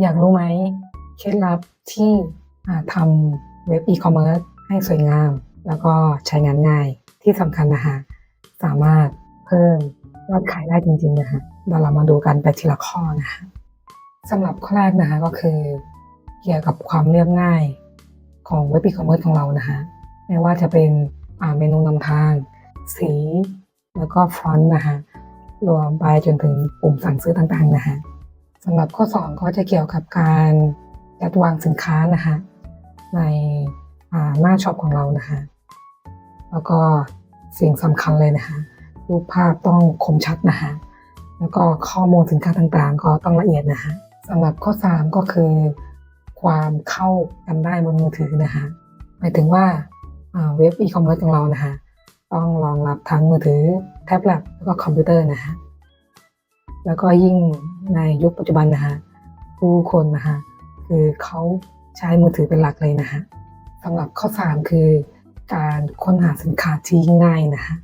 อยากรู้ไหมเคล็ดลับที่ทำเว็บอีคอมเมิร์ซให้สวยงาม แล้วก็ใช้งานง่ายที่สำคัญนะคะสามารถเพิ่มยอดขายได้จริงๆนะคะเดี๋ยวเรามาดูกันไปทีละข้อนะคะสำหรับข้อแรกนะคะก็คือ เกี่ยวกับความเรียบง่ายของเว็บอีคอมเมิร์ซของเรานะคะไม่ว่าจะเป็นอ่าเมนูนำทาง สี แล้วก็ฟอนต์นะคะรวมไปจนถึงปุ่มสั่งซื้อต่างๆนะคะ สำหรับข้อ 2 ก็จะเกี่ยวกับการจัดวางสินค้านะคะ ในหน้าช็อปของเรานะคะ แล้วก็สิ่งสำคัญเลยนะคะ รูปภาพต้องคมชัดนะคะ แล้วก็ข้อมูลสินค้าต่างๆ ก็ต้องละเอียดนะคะสำหรับข้อ 3 ก็คือ ความเข้ากันได้บนมือถือนะคะหมายถึงว่าอ่าเว็บอีคอมเมิร์ซของเรานะคะ ต้องรองรับทั้งมือถือแท็บเล็ตแล้วก็คอมพิวเตอร์นะคะ แล้วก็ยิ่งในยุคปัจจุบันนะคะผู้คนนะคะคือเขาใช้มือถือเป็นหลักเลยนะคะสำหรับข้อ3คือการค้นหาสินค้าที่ง่ายนะคะ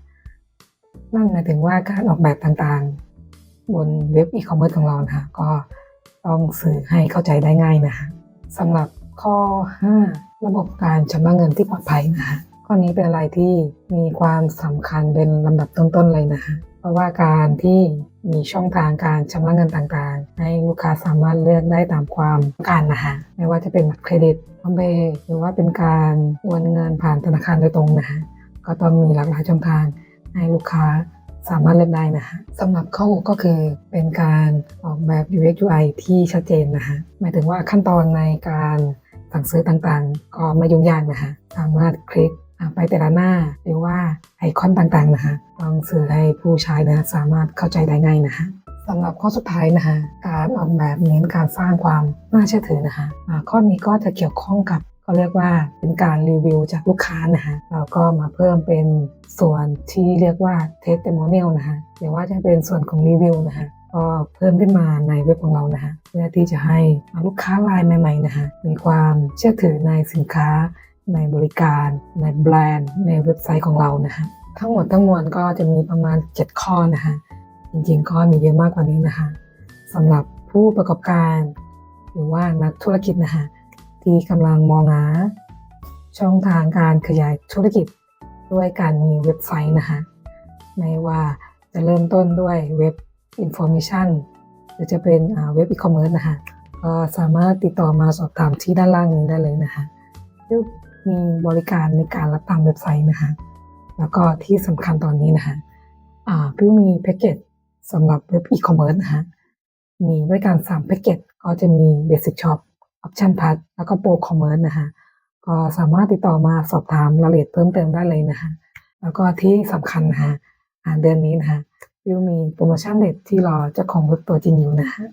นั่นหมายถึงว่าการออกแบบต่างๆ บนเว็บอีคอมเมิร์ซของเรานะคะก็ต้องสื่อให้เข้าใจได้ง่ายนะคะสำหรับข้อ 5 ระบบการชำระเงินที่ปลอดภัยนะคะข้อนี้เป็นอะไรที่มีความสำคัญเป็นลำดับต้นๆเลยนะคะ เพราะว่าการที่มีช่องทางการชำระเงินต่างๆ ให้ลูกค้าสามารถเลือกได้ตามความต้องการนะคะไม่ว่าจะเป็นบัตรเครดิตพร้อมเพย์หรือว่าเป็นการโอนเงินผ่านธนาคารโดยตรงนะคะก็ต้องมีหลากหลายช่องทางให้ลูกค้าสามารถเลือกได้นะคะสำหรับข้อหกก็คือเป็นการออกแบบ UX UI ที่ชัดเจนนะคะหมายถึงว่าขั้นตอนในการสั่งซื้อต่างๆ ก็ไม่ยุ่งยากนะคะสามารถคลิก ไปแต่ละหน้าหรือว่าไอคอนต่างๆนะคะต้องสื่อให้ผู้ใช้นะสามารถเข้าใจได้ง่ายนะคะสำหรับข้อสุดท้ายนะคะการออกแบบเน้นการสร้างความน่าเชื่อถือนะคะข้อนี้ก็จะเกี่ยวข้องกับก็เรียกว่าเป็นการรีวิวจากลูกค้านะคะเราก็มาเพิ่มเป็นส่วนที่เรียกว่า testimonial นะคะหรือว่าจะเป็นส่วนของรีวิวนะคะก็เพิ่มขึ้นมาในเว็บของเรานะคะเพื่อที่จะให้ลูกค้ารายใหม่ๆนะคะมีความเชื่อถือในสินค้า ในบริการในแบรนด์ ในเว็บไซต์ของเรานะคะทั้งหมดทั้งมวลก็จะมีประมาณ 7 ข้อนะคะจริงๆก็มีเยอะมากกว่านี้นะคะสำหรับผู้ประกอบการ หรือว่านักธุรกิจนะคะที่กำลังมองหาช่องทางการขยายธุรกิจด้วยการมีเว็บไซต์นะคะไม่ว่าจะเริ่มต้นด้วยเว็บ Information หรือจะเป็นเว็บอีคอมเมิร์ซนะคะก็สามารถติดต่อมาสอบถามที่ด้านล่างนี้ได้เลยนะคะ มีบริการในการรับตามเว็บไซต์นะคะแล้วก็ที่สำคัญตอนนี้นะคะอ่าพี่มีแพ็กเกจสำหรับเว็บอีคอมเมิร์ซนะคะมีด้วยกัน3แพ็กเกจก็จะมี Basic Shop Option Plus แล้วก็ Pro Commerce นะคะก็สามารถติดต่อมาสอบถามรายละเอียดเพิ่มเติมได้เลยนะคะแล้วก็ที่สำคัญนะคะอ่าเดือนนี้นะคะพี่มีโปรโมชั่นเด็ดที่รอเจ้าของรถตัวจริงอยู่นะคะ